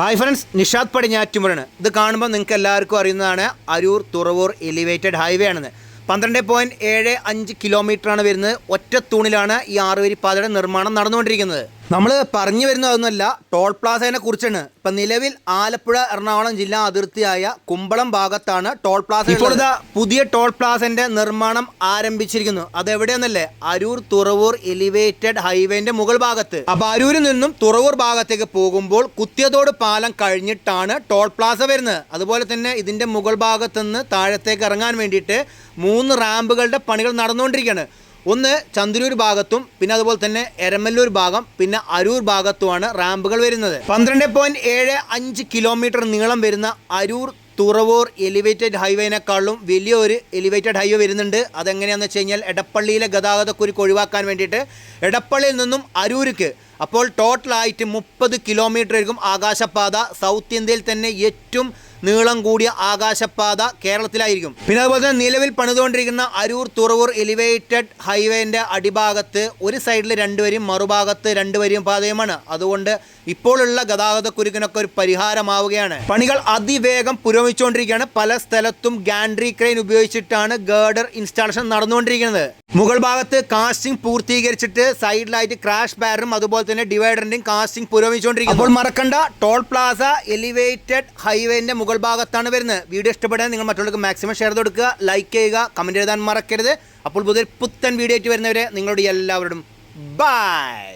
Hi friends Nishad പടിഞ്ഞാറ്റുമുറാണ് ഇത് കാണുമ്പോൾ നിങ്ങൾക്ക് എല്ലാവർക്കും അറിയുന്നതാണ് അരൂർ തുറവൂർ എലിവേറ്റഡ് ഹൈവേ ആണെന്ന്. പന്ത്രണ്ട് പോയിന്റ് ഏഴ് അഞ്ച് കിലോമീറ്ററാണ് വരുന്നത്. ഒറ്റ തൂണിലാണ് ഈ ആറുവരി പാതയുടെ നിർമ്മാണം നടന്നുകൊണ്ടിരിക്കുന്നത്. നമ്മൾ പറഞ്ഞു വരുന്നതൊന്നുമല്ല ടോൾ പ്ലാസേനെ കുറിച്ചാണ്. ഇപ്പം നിലവിൽ ആലപ്പുഴ എറണാകുളം ജില്ലാ അതിർത്തിയായ കുമ്പളം ഭാഗത്താണ് ടോൾ പ്ലാസ ഇപ്പോൾ പുതിയ ടോൾ പ്ലാസന്റെ നിർമ്മാണം ആരംഭിച്ചിരിക്കുന്നു. അതെവിടെയെന്നല്ലേ അരൂർ തുറവൂർ എലിവേറ്റഡ് ഹൈവേന്റെ മുകൾ ഭാഗത്ത്. അപ്പൊ അരൂരിൽ നിന്നും തുറവൂർ ഭാഗത്തേക്ക് പോകുമ്പോൾ കുത്തിയതോട് പാലം കഴിഞ്ഞിട്ടാണ് ടോൾ പ്ലാസ വരുന്നത്. അതുപോലെ തന്നെ ഇതിന്റെ മുകൾ ഭാഗത്ത് നിന്ന് താഴത്തേക്ക് ഇറങ്ങാൻ വേണ്ടിയിട്ട് മൂന്ന് റാമ്പുകളുടെ പണികൾ നടന്നുകൊണ്ടിരിക്കുകയാണ്. ഒന്ന് ചന്ദ്രൂർ ഭാഗത്തും പിന്നെ അതുപോലെ തന്നെ എരമല്ലൂർ ഭാഗം പിന്നെ അരൂർ ഭാഗത്തുമാണ് റാമ്പുകൾ വരുന്നത്. പന്ത്രണ്ട് പോയിന്റ് ഏഴ് അഞ്ച് കിലോമീറ്റർ നീളം വരുന്ന അരൂർ തുറവൂർ എലിവേറ്റഡ് ഹൈവേനേക്കാളും വലിയൊരു എലിവേറ്റഡ് ഹൈവേ വരുന്നുണ്ട്. അതെങ്ങനെയാണെന്ന് വെച്ച് കഴിഞ്ഞാൽ എടപ്പള്ളിയിലെ ഗതാഗതക്കുരുക്ക് ഒഴിവാക്കാൻ വേണ്ടിയിട്ട് എടപ്പള്ളിയിൽ നിന്നും അരൂർക്ക് അപ്പോൾ ടോട്ടലായിട്ട് മുപ്പത് കിലോമീറ്റർ ആയിരിക്കും ആകാശപാത. സൗത്ത് ഇന്ത്യയിൽ തന്നെ ഏറ്റവും നീളം കൂടിയ ആകാശപാത കേരളത്തിലായിരിക്കും. പിന്നെ അതുപോലെ തന്നെ നിലവിൽ പണിതുകൊണ്ടിരിക്കുന്ന അരൂർ തുറവൂർ എലിവേറ്റഡ് ഹൈവേന്റെ അടിഭാഗത്ത് ഒരു സൈഡിൽ രണ്ടുപേരും മറുഭാഗത്ത് രണ്ടുപേരും പാതയുമാണ്. അതുകൊണ്ട് ഇപ്പോഴുള്ള ഗതാഗതക്കുരുക്കിനൊക്കെ ഒരു പരിഹാരമാവുകയാണ്. പണികൾ അതിവേഗം പുരോഗമിച്ചുകൊണ്ടിരിക്കുകയാണ്. പല സ്ഥലത്തും ഗാൻഡ്രി ക്രെയിൻ ഉപയോഗിച്ചിട്ടാണ് ഗേർഡർ ഇൻസ്റ്റാളേഷൻ നടന്നുകൊണ്ടിരിക്കുന്നത്. മുകൾ ഭാഗത്ത് കാസ്റ്റിംഗ് പൂർത്തീകരിച്ചിട്ട് സൈഡിലായിട്ട് ക്രാഷ് ബാരറും അതുപോലെ തന്നെ ഡിവൈഡറിന്റെയും കാസ്റ്റിംഗ് പുരോഗമിച്ചുകൊണ്ടിരിക്കുന്നു. അപ്പോൾ മറക്കണ്ട ടോൾ പ്ലാസ എലിവേറ്റഡ് ഹൈവേന്റെ മുകൾ ഭാഗത്താണ് വരുന്നത്. വീഡിയോ ഇഷ്ടപ്പെടാൻ നിങ്ങൾ മറ്റുള്ളവർക്ക് മാക്സിമം ഷെയർ കൊടുക്കുക ലൈക്ക് ചെയ്യുക കമന്റ് എഴുതാൻ മറക്കരുത്. അപ്പോൾ പുതിയ പുത്തൻ വീഡിയോ ആയിട്ട് വരുന്നവരെ നിങ്ങളോട് എല്ലാവരോടും ബൈ